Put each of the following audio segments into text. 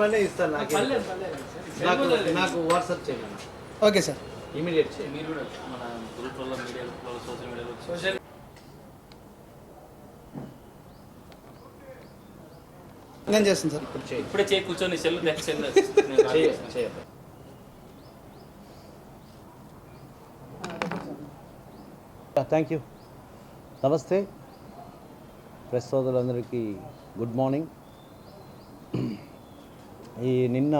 MLA ఇస్తాను నాకు. నాకు. నాకు వాట్సాప్ చేయండి. Okay sir. ఇమీడియట్ చేయండి. మీరు కూడా మన గ్రూప్లలో మీడియాలో సోషల్ మీడియాలో సోషల్ నేను చేస్తాను సార్. ఇప్పుడు చేయండి ఇప్పుడే చేయి కూర్చొని సెల్ చేయండి థ్యాంక్ యూ నమస్తే ప్రెస్ సోదరులందరికీ గుడ్ మార్నింగ్. ఈ నిన్న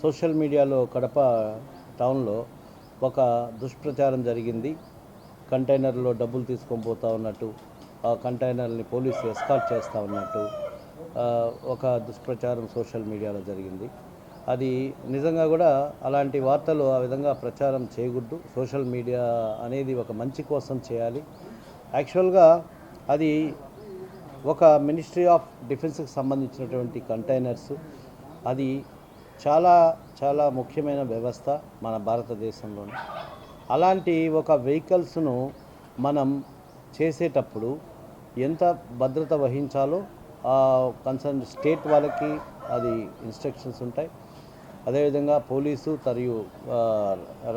సోషల్ మీడియాలో కడప టౌన్లో ఒక దుష్ప్రచారం జరిగింది. కంటైనర్లో డబ్బులు తీసుకొని పోతా ఉన్నట్టు ఆ కంటైనర్ని పోలీసు ఎస్కాట్ చేస్తూ ఉన్నట్టు ఒక దుష్ప్రచారం సోషల్ మీడియాలో జరిగింది. అది నిజంగా కూడా అలాంటి వార్తలు ఆ విధంగా ప్రచారం చేయకూడదు. సోషల్ మీడియా అనేది ఒక మంచి కోసం చేయాలి. యాక్చువల్గా అది ఒక మినిస్ట్రీ ఆఫ్ డిఫెన్స్కి సంబంధించినటువంటి కంటైనర్స్ అది చాలా చాలా ముఖ్యమైన వ్యవస్థ మన భారతదేశంలోని. అలాంటి ఒక వెహికల్స్ను మనం చేసేటప్పుడు ఎంత భద్రత వహించాలో కన్సర్న్ స్టేట్ వాళ్ళకి అది ఇన్స్ట్రక్షన్స్ ఉంటాయి. అదేవిధంగా పోలీసు మరియు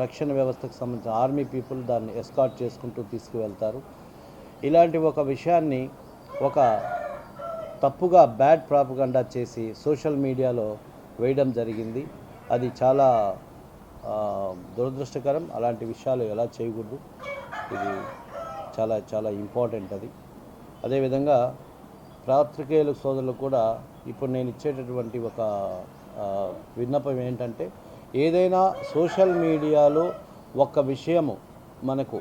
రక్షణ వ్యవస్థకు సంబంధించిన ఆర్మీ పీపుల్ దాన్ని ఎస్కాట్ చేసుకుంటూ తీసుకువెళ్తారు. ఇలాంటి ఒక విషయాన్ని ఒక తప్పుగా బ్యాడ్ ప్రాపగండా చేసి సోషల్ మీడియాలో వేయడం జరిగింది. అది చాలా దురదృష్టకరం. అలాంటి విషయాలు ఎలా చేయకూడదు? ఇది చాలా చాలా ఇంపార్టెంట్ అది. అదేవిధంగా పాత్రికేయుల సోదరులు కూడా ఇప్పుడు నేను ఇచ్చేటటువంటి ఒక విన్నపం ఏంటంటే ఏదైనా సోషల్ మీడియాలో ఒక విషయము మనకు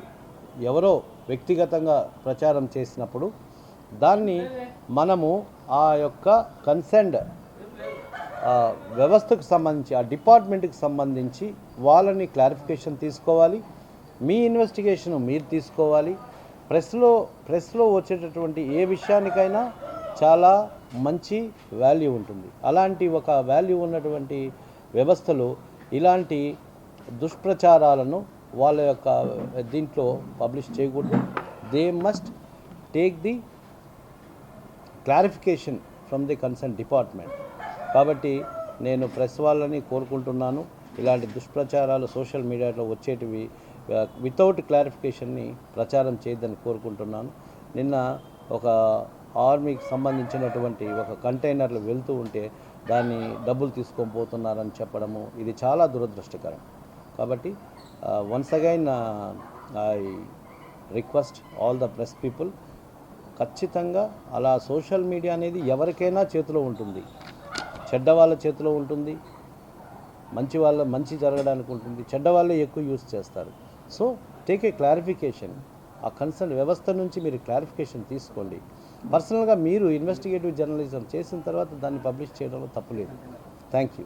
ఎవరో వ్యక్తిగతంగా ప్రచారం చేసినప్పుడు దాన్ని మనము ఆ యొక్క కన్సెండ్ వ్యవస్థకు సంబంధించి ఆ డిపార్ట్మెంట్కి సంబంధించి వాళ్ళని క్లారిఫికేషన్ తీసుకోవాలి. మీ ఇన్వెస్టిగేషన్ మీరు తీసుకోవాలి. ప్రెస్లో ప్రెస్లో వచ్చేటటువంటి ఏ విషయానికైనా చాలా మంచి వాల్యూ ఉంటుంది. అలాంటి ఒక వాల్యూ ఉన్నటువంటి వ్యవస్థలో ఇలాంటి దుష్ప్రచారాలను వాళ్ళ యొక్క దీంట్లో పబ్లిష్ చేయకూడదు. They must take the clarification from the concern department. కాబట్టి నేను ప్రెస్ వాళ్ళని కోరుకుంటున్నాను. ఇలాంటి దుష్ప్రచారాలు సోషల్ మీడియాలో వచ్చేటివి వితౌట్ క్లారిఫికేషన్ని ప్రచారం చేయొద్దని కోరుకుంటున్నాను. నిన్న ఒక ఆర్మీకి సంబంధించినటువంటి ఒక కంటైనర్లు వెళ్తూ ఉంటే దాన్ని డబ్బులు తీసుకొని పోతున్నారని చెప్పడము ఇది చాలా దురదృష్టకరం. కాబట్టి once again I request all the press people ఖచ్చితంగా అలా సోషల్ మీడియా అనేది ఎవరికైనా చేతిలో ఉంటుంది. చెడ్డ వాళ్ళ చేతిలో ఉంటుంది. మంచి వాళ్ళ మంచి జరగడానికి ఉంటుంది. చెడ్డ వాళ్ళే ఎక్కువ యూస్ చేస్తారు. సో టేక్ ఏ క్లారిఫికేషన్ ఆ కన్సర్న్ వ్యవస్థ నుంచి మీరు క్లారిఫికేషన్ తీసుకోండి. పర్సనల్గా మీరు ఇన్వెస్టిగేటివ్ జర్నలిజం చేసిన తర్వాత దాన్ని పబ్లిష్ చేయడంలో తప్పులేదు. Thank you